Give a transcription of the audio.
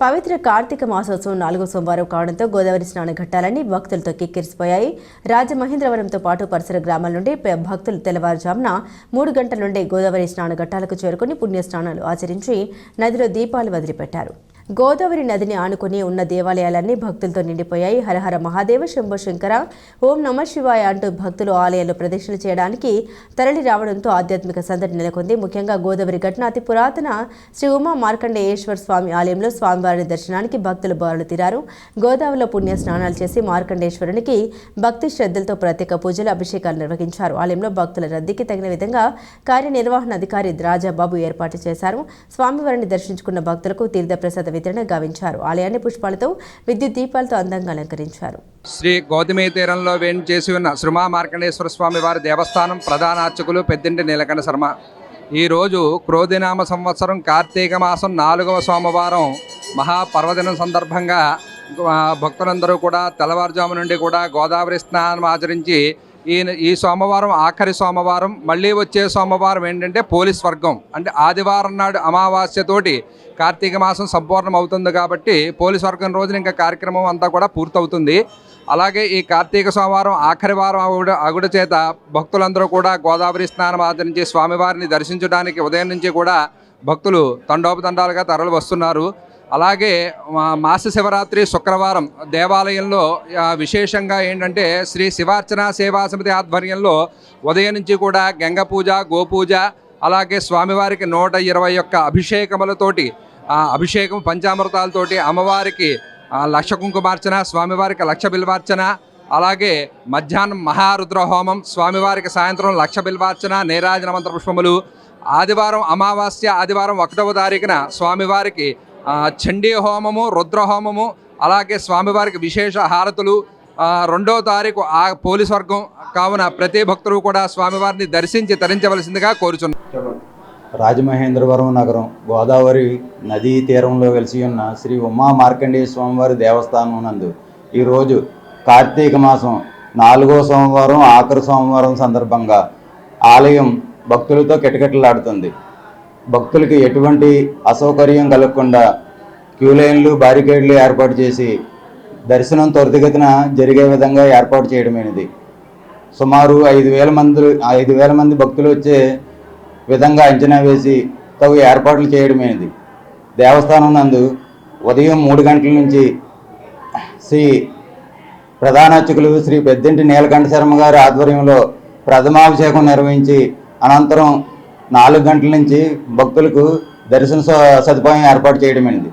పవిత్ర కార్తీక మాసోత్సవం నాలుగో సోమవారం కావడంతో గోదావరి స్నాన ఘట్టాలన్నీ భక్తులతో కిక్కిరిసిపోయాయి. రాజమహేంద్రవరంతో పాటు పరిసర గ్రామాల నుండి భక్తులు తెల్లవారుజామున మూడు గంటల నుండి గోదావరి స్నాన ఘట్టాలకు చేరుకుని పుణ్య స్నానాలు ఆచరించి నదిలో దీపాలు వదిలిపెట్టారు. గోదావరి నదిని ఆనుకుని ఉన్న దేవాలయాలన్నీ భక్తులతో నిండిపోయాయి. హరహర మహాదేవ శంభో శంకర ఓం నమ శివాయ అంటూ భక్తులు ఆలయాల్లో ప్రదక్షిణ చేయడానికి తరలి రావడంతో ఆధ్యాత్మిక సందడి నెలకొంది. ముఖ్యంగా గోదావరి ఘటన అతి పురాతన శ్రీ ఉమా మార్కండేయేశ్వర స్వామి ఆలయంలో స్వామివారి దర్శనానికి భక్తులు బారులు తీరారు. గోదావరిలో పుణ్య స్నానాలు చేసి మార్కండేశ్వరునికి భక్తి శ్రద్ధలతో ప్రత్యేక పూజలు అభిషేకాలు నిర్వహించారు. ఆలయంలో భక్తుల రద్దీకి తగిన విధంగా కార్యనిర్వహణాధికారి రాజాబాబు ఏర్పాటు చేశారు. స్వామివారిని దర్శించుకున్న భక్తులకు తీర్థప్రసాద వితరణ గావించారు. ఆలయాన్ని పుష్పాలతో విద్యుత్ దీపాలతో అందంగా అలంకరించారు. శ్రీ గౌతమి తీరంలో వేణి చేసి ఉన్న శ్రీమా మార్కండేశ్వర స్వామి వారి దేవస్థానం ప్రధాన అర్చకులు పెద్దింటి నీలకంఠ శర్మ. ఈరోజు క్రోధినామ సంవత్సరం కార్తీక మాసం నాలుగవ సోమవారం. మహాపర్వదినం సందర్భంగా భక్తులందరూ కూడా తెల్లవారుజాము నుండి కూడా గోదావరి స్నానం ఆచరించి ఈ ఈ సోమవారం ఆఖరి సోమవారం మళ్ళీ వచ్చే సోమవారం ఏంటంటే పోలీస్ వర్గం. అంటే ఆదివారం నాడు అమావాస్యతోటి కార్తీక మాసం సంపూర్ణం అవుతుంది కాబట్టి పోలీస్ వర్గం రోజున ఇంకా కార్యక్రమం అంతా కూడా పూర్తవుతుంది. అలాగే ఈ కార్తీక సోమవారం ఆఖరి వారం అగుడ అగుడ చేత భక్తులందరూ కూడా గోదావరి స్నానం ఆచరించి స్వామివారిని దర్శించడానికి ఉదయం నుంచి కూడా భక్తులు తండోపతండాలుగా తరలి వస్తున్నారు. అలాగే మాస శివరాత్రి శుక్రవారం దేవాలయంలో విశేషంగా ఏంటంటే శ్రీ శివార్చన సేవా సమితి ఆధ్వర్యంలో ఉదయం నుంచి కూడా గంగ పూజ గోపూజ అలాగే స్వామివారికి నూట ఇరవై ఒక్క అభిషేకములతోటి అభిషేకం పంచామృతాలతోటి అమ్మవారికి లక్ష కుంకుమార్చన స్వామివారికి లక్ష బిల్వార్చన అలాగే మధ్యాహ్నం మహారుద్ర హోమం స్వామివారికి సాయంత్రం లక్ష బిల్వార్చన నీరాజన మంత్ర పుష్పములు ఆదివారం అమావాస్య ఆదివారం ఒకటవ తారీఖున స్వామివారికి చండీ హోమము రుద్రహోమము అలాగే స్వామివారికి విశేష హారతులు. రెండో తారీఖు ఆ పోలీస్ వర్గం కావున ప్రతి భక్తులు కూడా స్వామివారిని దర్శించి తరించవలసిందిగా కోరుచున్నారు రాజమహేంద్రవరం నగరం గోదావరి నదీ తీరంలో వెలిసి ఉన్న శ్రీ ఉమా మార్కండేయ స్వామివారి దేవస్థానం నందు ఈరోజు కార్తీక మాసం నాలుగో సోమవారం ఆఖరి సోమవారం సందర్భంగా ఆలయం భక్తులతో కిటకిటలాడుతుంది. భక్తులకి ఎటువంటి అసౌకర్యం కలగకుండా క్యూ లైన్లు బారికేడ్లు ఏర్పాటు చేసి దర్శనం త్వరితగతిన జరిగే విధంగా ఏర్పాటు చేయడమైనది. సుమారు ఐదు వేల మంది ఐదు వేల మంది భక్తులు వచ్చే విధంగా అంచనా వేసి తగు ఏర్పాట్లు చేయడమైనది. దేవస్థానం నందు ఉదయం మూడు గంటల నుంచి శ్రీ ప్రధానార్చకులు శ్రీ పెద్దింటి నీలకంఠ శర్మ గారి ఆధ్వర్యంలో ప్రథమాభిషేకం నిర్వహించి అనంతరం నాలుగు గంటల నుంచి భక్తులకు దర్శన సదుపాయం ఏర్పాటు చేయడమైనది